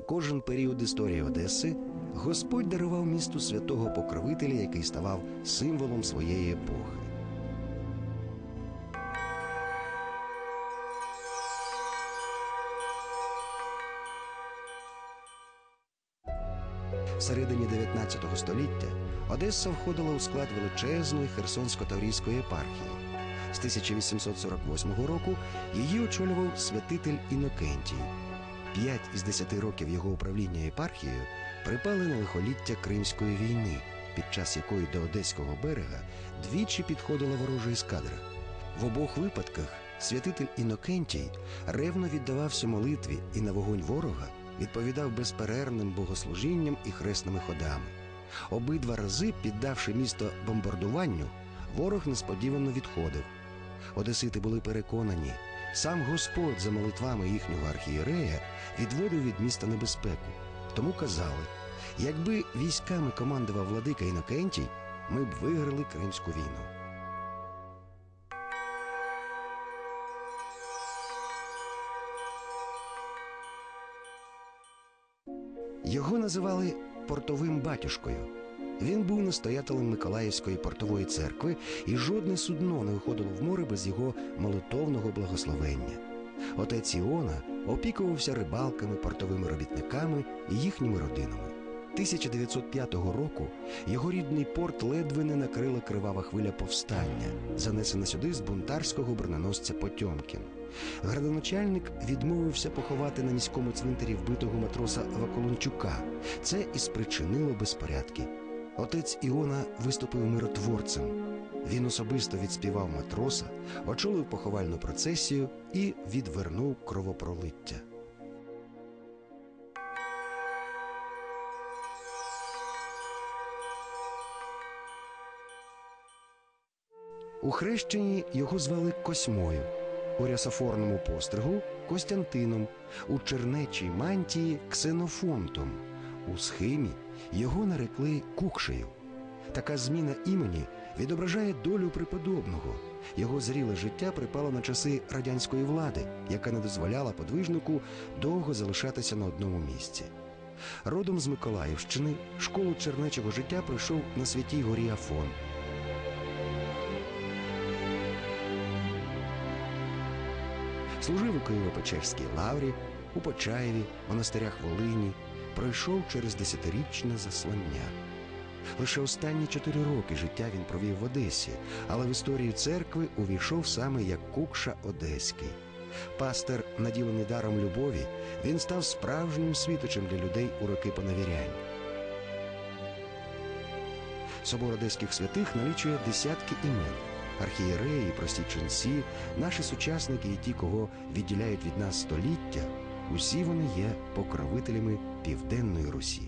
кожен період історії Одеси Господь дарував місту святого покровителя, який ставав символом своєї епохи. В середині 19 століття Одеса входила у склад величезної Херсонсько-Таврійської епархії. З 1848 року її очолював святитель Інокентій. П'ять із десяти років його управління єпархією припали на лихоліття Кримської війни, під час якої до Одеського берега двічі підходила ворожа ескадра. В обох випадках святитель Інокентій ревно віддавався молитві і на вогонь ворога відповідав безперервним богослужінням і хресними ходами. Обидва рази, піддавши місто бомбардуванню, ворог несподівано відходив. Одесити були переконані, сам Господь за молитвами їхнього архієрея відводив від міста небезпеку. Тому казали: якби військами командував владика Інокентій, ми б виграли Кримську війну. Його називали портовим батюшкою. Він був настоятелем Миколаївської портової церкви, і жодне судно не виходило в море без його молитовного благословення. Отець Іона опікувався рибалками, портовими робітниками і їхніми родинами. 1905 року його рідний порт ледве не накрила кривава хвиля повстання, занесена сюди з бунтарського броненосця Потьомкін. Градоначальник відмовився поховати на міському цвинтарі вбитого матроса Ваколончука. Це і спричинило безпорядки. Отець Іона виступив миротворцем. Він особисто відспівав матроса, очолив поховальну процесію і відвернув кровопролиття. У хрещенні його звали Косьмою, у рясофорному постригу Костянтином, у чернечій мантії Ксенофонтом, у схимі його нарекли Кукшею. Така зміна імені відображає долю преподобного. Його зріле життя припало на часи радянської влади, яка не дозволяла подвижнику довго залишатися на одному місці. Родом з Миколаївщини школу чернечого життя пройшов на святій горі Афон. Служив у Києво-Печерській лаврі, у Почаєві, монастирях Волині, пройшов через десятирічне заслання. Лише останні чотири роки життя він провів в Одесі, але в історію церкви увійшов саме як Кукша Одеський. Пастер, наділений даром любові, він став справжнім світочем для людей у роки поневірянь. Собор одеських святих налічує десятки імен. Архієреї, прості ченці, наші сучасники і ті, кого відділяють від нас століття, усі вони є покровителями Південної Русі.